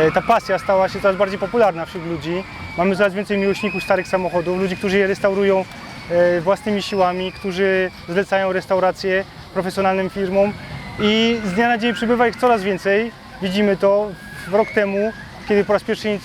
E, Ta pasja stała się coraz bardziej popularna wśród ludzi. Mamy coraz więcej miłośników starych samochodów, ludzi, którzy je restaurują e, własnymi siłami, którzy zlecają restauracje profesjonalnym firmom i z dnia na dzień przybywa ich coraz więcej. Widzimy to rok temu, kiedy po raz pierwszy e,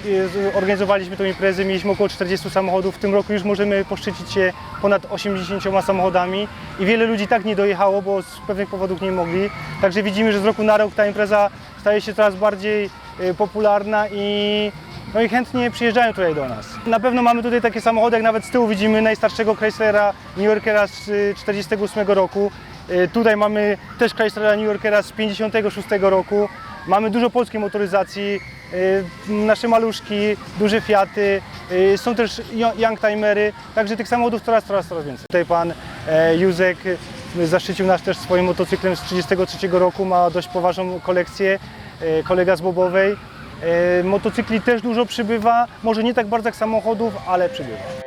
organizowaliśmy tę imprezę, mieliśmy około 40 samochodów. W tym roku już możemy poszczycić się ponad 80 samochodami i wiele ludzi tak nie dojechało, bo z pewnych powodów nie mogli. Także widzimy, że z roku na rok ta impreza staje się coraz bardziej popularna i, no i chętnie przyjeżdżają tutaj do nas. Na pewno mamy tutaj takie samochody, jak nawet z tyłu widzimy najstarszego Chryslera New Yorkera z y, 48 roku. Y, Tutaj mamy też Chryslera New Yorkera z 56 roku. Mamy dużo polskiej motoryzacji, y, nasze maluszki, duże Fiaty, y, są też yo- Youngtimery, także tych samochodów coraz, coraz, coraz więcej. Tutaj pan e, Józek y, zaszczycił nas też swoim motocyklem z 33 roku, ma dość poważną kolekcję, kolega z Bobowej. E, Motocykli też dużo przybywa, może nie tak bardzo jak samochodów, ale przybywa.